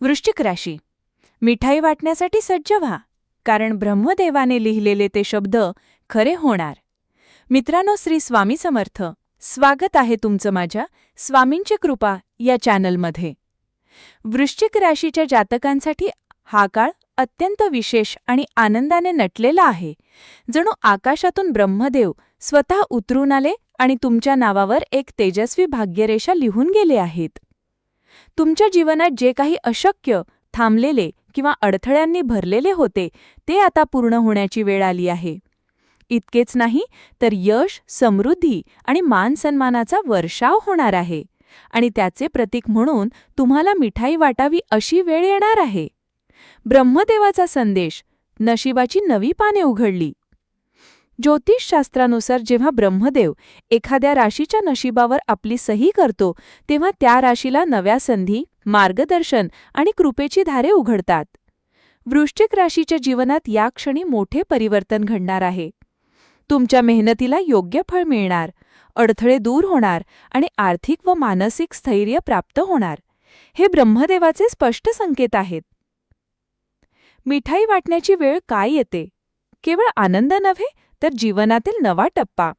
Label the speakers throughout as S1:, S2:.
S1: वृश्चिक राशी. मिठाई वाटण्यासाठी सज्ज व्हा कारण ब्रह्मदेवाने लिहिलेले ते शब्द खरे होणार. मित्रांनो श्री स्वामी समर्थ स्वागत आहे तुमचं माझ्या स्वामींची कृपा या चॅनलमध्ये. वृश्चिक राशीच्या जातकांसाठी हा काळ अत्यंत विशेष आणि आनंदाने नटलेला आहे. जणू आकाशातून ब्रह्मदेव स्वतः उतरून आले आणि तुमच्या नावावर एक तेजस्वी भाग्यरेषा लिहून गेले आहेत. तुमच्या जीवनात जे काही अशक्य थांबलेले किंवा अडथळ्यांनी भरलेले होते ते आता पूर्ण होण्याची वेळ आली आहे. इतकेच नाही तर यश समृद्धी आणि मानसन्मानाचा वर्षाव होणार आहे. आणि त्याचे प्रतीक म्हणून तुम्हाला मिठाई वाटावी अशी वेळ येणार आहे. ब्रह्मदेवाचा संदेश नशिबाची नवी पाने उघडली. ज्योतिषशास्त्रानुसार जेव्हा ब्रह्मदेव एखाद्या राशीच्या नशिबावर आपली सही करतो तेव्हा त्या राशीला नव्या संधी मार्गदर्शन आणि कृपेची धारे उघडतात. वृश्चिक राशीच्या जीवनात या क्षणी मोठे परिवर्तन घडणार आहे. तुमच्या मेहनतीला योग्य फळ मिळणार अडथळे दूर होणार आणि आर्थिक व मानसिक स्थैर्य प्राप्त होणार. हे ब्रह्मदेवाचे स्पष्ट संकेत आहेत. मिठाई वाटण्याची वेळ काय येते? केवळ आनंद नव्हे तर जीवनातील नवा टप्पा.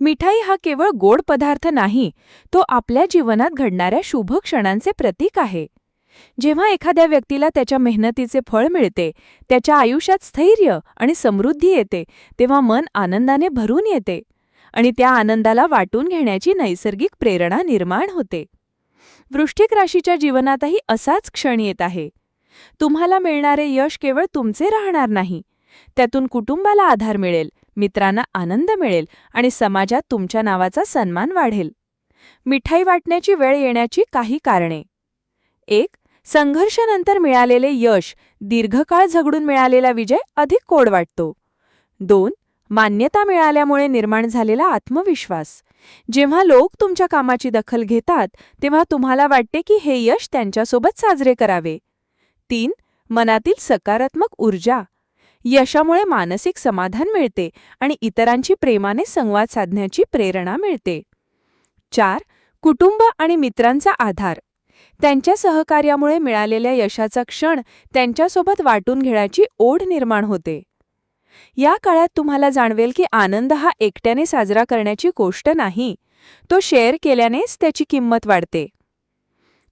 S1: मिठाई हा केवळ गोड पदार्थ नाही तो आपल्या जीवनात घडणाऱ्या शुभ क्षणांचे प्रतीक आहे. जेव्हा एखाद्या व्यक्तीला त्याच्या मेहनतीचे फळ मिळते त्याच्या आयुष्यात स्थैर्य आणि समृद्धी येते तेव्हा मन आनंदाने भरून येते आणि त्या आनंदाला वाटून घेण्याची नैसर्गिक प्रेरणा निर्माण होते. वृश्चिक राशीच्या जीवनातही असाच क्षण येत आहे. तुम्हाला मिळणारे यश केवळ तुमचे राहणार नाही त्यातून कुटुंबाला आधार मिळेल मित्रांना आनंद मिळेल आणि समाजात तुमच्या नावाचा सन्मान वाढेल. मिठाई वाटण्याची वेळ येण्याची काही कारणे. एक संघर्षानंतर मिळालेले यश दीर्घकाळ झगडून मिळालेला विजय अधिक कोड वाटतो. दोन मान्यता मिळाल्यामुळे निर्माण झालेला आत्मविश्वास. जेव्हा लोक तुमच्या कामाची दखल घेतात तेव्हा तुम्हाला वाटते की हे यश त्यांच्यासोबत साजरे करावे. तीन मनातील सकारात्मक ऊर्जा. यशामुळे मानसिक समाधान मिळते आणि इतरांची प्रेमाने संवाद साधण्याची प्रेरणा मिळते. चार कुटुंब आणि मित्रांचा आधार. त्यांच्या सहकार्यामुळे मिळालेल्या यशाचा क्षण त्यांच्यासोबत वाटून घेण्याची ओढ निर्माण होते. या काळात तुम्हाला जाणवेल की आनंद हा एकट्याने साजरा करण्याची गोष्ट नाही तो शेअर केल्यानेच त्याची किंमत वाढते.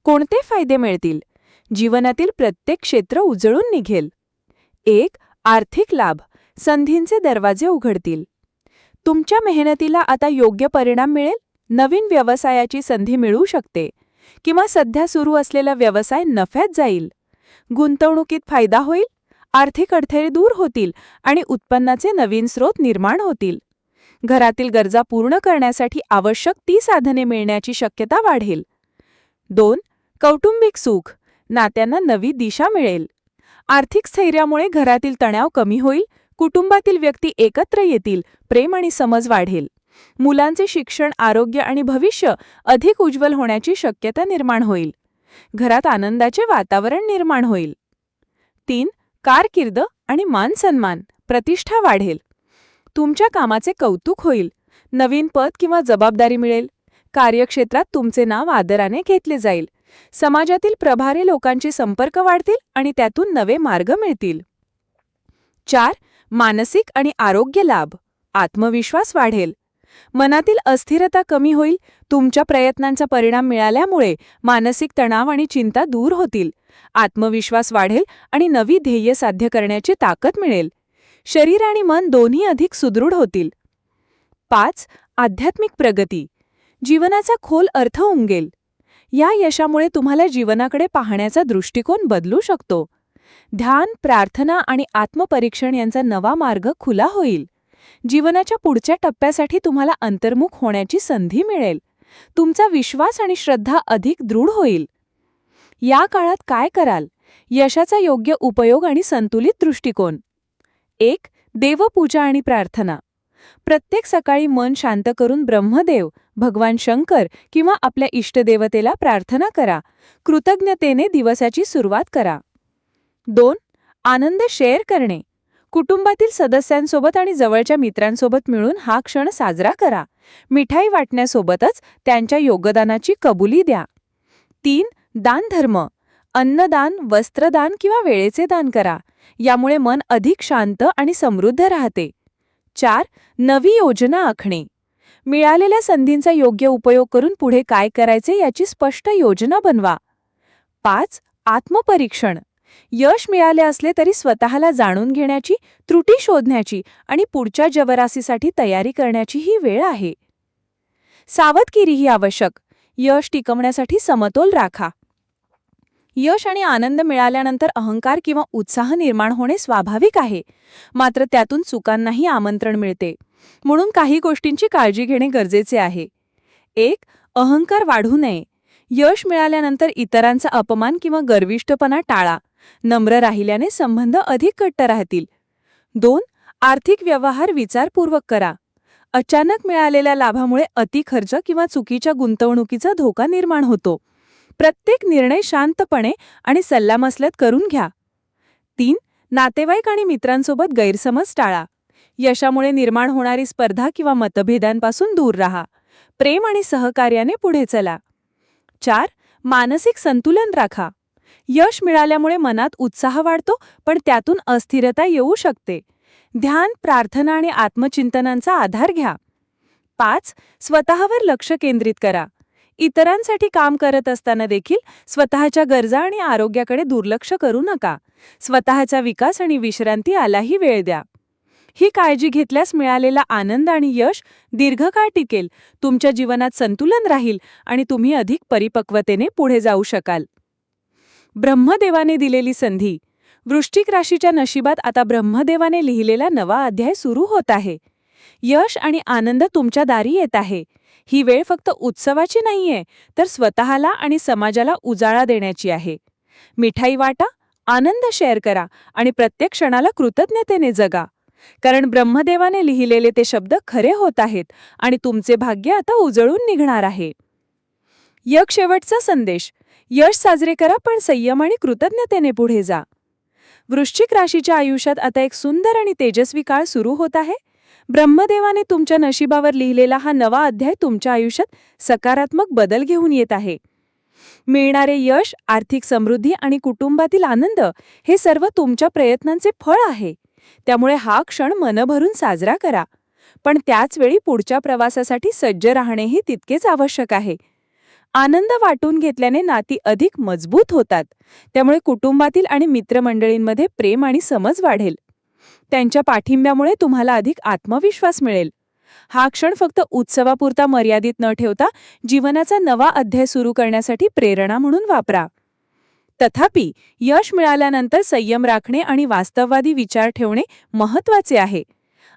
S1: कोणते फायदे मिळतील? जीवनातील प्रत्येक क्षेत्र उजळून निघेल. एक आर्थिक लाभ संधींचे दरवाजे उघडतील. तुमच्या मेहनतीला आता योग्य परिणाम मिळेल? नवीन व्यवसायाची संधी मिळू शकते. किंवा सध्या सुरू असलेला व्यवसाय नफ्यात जाईल. गुंतवणुकीत फायदा होईल आर्थिक अडथळे दूर होतील आणि उत्पन्नाचे नवीन स्रोत निर्माण होतील. घरातील गरजा पूर्ण करण्यासाठी आवश्यक ती साधने मिळण्याची शक्यता वाढेल. दोन कौटुंबिक सुख. नात्यांना नवी दिशा मिळेल. आर्थिक स्थैर्यामुळे घरातील तणाव कमी होईल कुटुंबातील व्यक्ती एकत्र येतील प्रेम आणि समज वाढेल. मुलांचे शिक्षण आरोग्य आणि भविष्य अधिक उज्ज्वल होण्याची शक्यता निर्माण होईल. घरात आनंदाचे वातावरण निर्माण होईल. तीन कारकिर्द आणि मानसन्मान प्रतिष्ठा वाढेल. तुमच्या कामाचे कौतुक होईल. नवीन पद किंवा जबाबदारी मिळेल. कार्यक्षेत्रात तुमचे नाव आदराने घेतले जाईल. समाजातील प्रभारी लोकांचे संपर्क वाढतील आणि त्यातून नवे मार्ग मिळतील. चार मानसिक आणि आरोग्य लाभ. आत्मविश्वास वाढेल. मनातील अस्थिरता कमी होईल. तुमच्या प्रयत्नांचा परिणाम मिळाल्यामुळे मानसिक तणाव आणि चिंता दूर होतील. आत्मविश्वास वाढेल आणि नवी ध्येय साध्य करण्याची ताकद मिळेल. शरीर आणि मन दोन्ही अधिक सुदृढ होतील. पाच आध्यात्मिक प्रगती. जीवनाचा खोल अर्थ उमगेल या यशामुळे तुम्हाला जीवनाकडे पाहण्याचा दृष्टिकोन बदलू शकतो. ध्यान प्रार्थना आणि आत्मपरीक्षण यांचा नवा मार्ग खुला होईल. जीवनाच्या पुढच्या टप्प्यासाठी तुम्हाला अंतर्मुख होण्याची संधी मिळेल. तुमचा विश्वास आणि श्रद्धा अधिक दृढ होईल. या काळात काय कराल? यशाचा योग्य उपयोग आणि संतुलित दृष्टिकोन. एक देवपूजा आणि प्रार्थना. प्रत्येक सकाळी मन शांत करून ब्रह्मदेव भगवान शंकर किंवा आपल्या इष्टदेवतेला प्रार्थना करा. कृतज्ञतेने दिवसाची सुरुवात करा. दोन आनंद शेअर करणे. कुटुंबातील सदस्यांसोबत आणि जवळच्या मित्रांसोबत मिळून हा क्षण साजरा करा. मिठाई वाटण्यासोबतच त्यांच्या योगदानाची कबुली द्या. तीन दानधर्म. अन्नदान वस्त्रदान किंवा वेळेचे दान करा. यामुळे मन अधिक शांत आणि समृद्ध राहते. चार नवी योजना आखणे. मिळालेल्या संधींचा योग्य उपयोग करून पुढे काय करायचे याची स्पष्ट योजना बनवा. पाच. आत्मपरीक्षण. यश मिळाले असले तरी स्वतःला जाणून घेण्याची त्रुटी शोधण्याची आणि पुढच्या जवरासीसाठी तयारी करण्याची ही वेळ आहे. सावधगिरीही आवश्यक. यश टिकवण्यासाठी समतोल राखा. यश आणि आनंद मिळाल्यानंतर अहंकार किंवा उत्साह निर्माण होणे स्वाभाविक आहे. मात्र त्यातून चुकांनाही आमंत्रण मिळते. म्हणून काही गोष्टींची काळजी घेणे गरजेचे आहे. एक अहंकार वाढू नये. यश मिळाल्यानंतर इतरांचा अपमान किंवा गर्विष्टपणा टाळा. नम्र राहिल्याने संबंध अधिक घट्ट राहतील. दोन आर्थिक व्यवहार विचारपूर्वक करा. अचानक मिळालेल्या लाभामुळे अतिखर्च किंवा चुकीच्या गुंतवणुकीचा धोका निर्माण होतो. प्रत्येक निर्णय शांतपणे आणि सल्लामसलत करून घ्या. तीन नातेवाईक आणि मित्रांसोबत गैरसमज टाळा. यशामुळे निर्माण होणारी स्पर्धा किंवा मतभेदांपासून दूर राहा. प्रेम आणि सहकार्याने पुढे चला. चार मानसिक संतुलन राखा. यश मिळाल्यामुळे मनात उत्साह वाढतो पण त्यातून अस्थिरता येऊ शकते. ध्यान प्रार्थना आणि आत्मचिंतनांचा आधार घ्या. पाच स्वतःवर लक्ष केंद्रित करा. इतरांसाठी काम करत असताना देखील स्वतःच्या गरजा आणि आरोग्याकडे दुर्लक्ष करू नका. स्वतःचा विकास आणि विश्रांती आलाही वेळ द्या. ही काळजी घेतल्यास मिळालेला आनंद आणि यश दीर्घकाळ टिकेल. तुमच्या जीवनात संतुलन राहील आणि तुम्ही अधिक परिपक्वतेने पुढे जाऊ शकाल. ब्रह्मदेवाने दिलेली संधी. वृश्चिक राशीच्या नशिबात आता ब्रह्मदेवाने लिहिलेला नवा अध्याय सुरू होत आहे. यश आणि आनंद तुमच्या दारी येत आहे. ही वेळ फक्त उत्सवाची नाहीये तर स्वतःला आणि समाजाला उजाळा देण्याची आहे. मिठाई वाटा आनंद शेअर करा आणि प्रत्येक क्षणाला कृतज्ञतेने जगा. कारण ब्रह्मदेवाने लिहिलेले ते शब्द खरे होत आहेत आणि तुमचे भाग्य आता उजळून निघणार आहे. यक शेवटचा संदेश. यश साजरे करा पण संयम आणि कृतज्ञतेने पुढे जा. वृश्चिक राशीच्या आयुष्यात आता एक सुंदर आणि तेजस्वी काळ सुरू होत आहे. ब्रह्मदेवाने तुमच्या नशिबावर लिहिलेला हा नवा अध्याय तुमच्या आयुष्यात सकारात्मक बदल घेऊन येत आहे. मिळणारे यश आर्थिक समृद्धी आणि कुटुंबातील आनंद हे सर्व तुमच्या प्रयत्नांचे फळ आहे. त्यामुळे हा क्षण मनभरून साजरा करा. पण त्याचवेळी पुढच्या प्रवासासाठी सज्ज राहणेही तितकेच आवश्यक आहे. आनंद वाटून घेतल्याने नाती अधिक मजबूत होतात. त्यामुळे कुटुंबातील आणि मित्रमंडळींमध्ये प्रेम आणि समज वाढेल. त्यांच्या पाठिंब्यामुळे तुम्हाला अधिक आत्मविश्वास मिळेल. हा क्षण फक्त उत्सवापुरता मर्यादित न ठेवता जीवनाचा नवा अध्याय सुरू करण्यासाठी प्रेरणा म्हणून वापरा. तथापि यश मिळाल्यानंतर संयम राखणे आणि वास्तववादी विचार ठेवणे महत्त्वाचे आहे.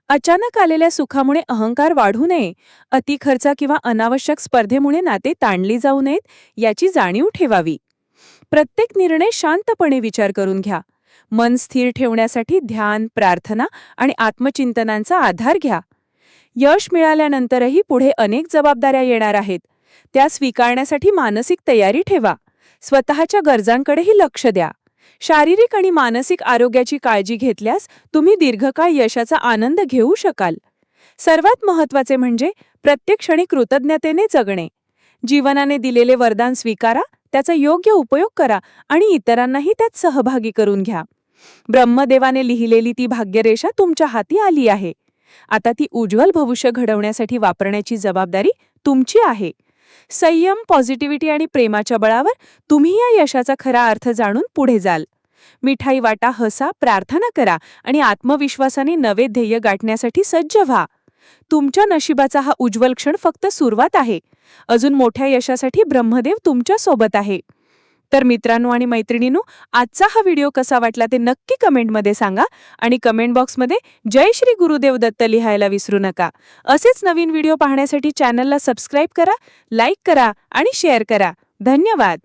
S1: अचानक आलेल्या सुखामुळे अहंकार वाढू नये अतिखर्चा किंवा अनावश्यक स्पर्धेमुळे नाते ताणली जाऊ नयेत याची जाणीव ठेवावी. प्रत्येक निर्णय शांतपणे विचार करून घ्या. मन स्थिर ठेवण्यासाठी ध्यान प्रार्थना आणि आत्मचिंतनांचा आधार घ्या. यश मिळाल्यानंतरही पुढे अनेक जबाबदाऱ्या येणार आहेत. त्या स्वीकारण्यासाठी मानसिक तयारी ठेवा. स्वतःच्या गरजांकडेही लक्ष द्या. शारीरिक आणि मानसिक आरोग्याची काळजी घेतल्यास तुम्ही दीर्घकाळ यशाचा आनंद घेऊ शकाल. सर्वात महत्त्वाचे म्हणजे प्रत्येक क्षणी कृतज्ञतेने जगणे. जीवनाने दिलेले वरदान स्वीकारा त्याचा योग्य उपयोग करा आणि इतरांनाही त्यात सहभागी करून घ्या. ब्रह्मदेवाने लिहिलेली ती भाग्यरेषा तुमच्या हाती आली आहे. आता ती उज्ज्वल भविष्य घडवण्यासाठी वापरण्याची जबाबदारी तुमची आहे. संयम पॉझिटिव्हिटी आणि प्रेमाच्या बळावर तुम्ही या यशाचा खरा अर्थ जाणून पुढे जाल. मिठाई वाटा हसा प्रार्थना करा आणि आत्मविश्वासाने नवे ध्येय गाठण्यासाठी सज्ज व्हा. तुमच्या नशिबाचा हा उज्ज्वल क्षण फक्त सुरुवात आहे. अजून मोठ्या यशासाठी ब्रह्मदेव तुमच्यासोबत आहे. तर मित्रांनो आणि मैत्रिणींनो आजचा हा व्हिडिओ कसा वाटला ते नक्की कमेंटमध्ये सांगा आणि कमेंट बॉक्समध्ये जय श्री गुरुदेव दत्त लिहायला विसरू नका. असेच नवीन व्हिडिओ पाहण्यासाठी चॅनलला सबस्क्राईब करा लाईक करा आणि शेअर करा. धन्यवाद.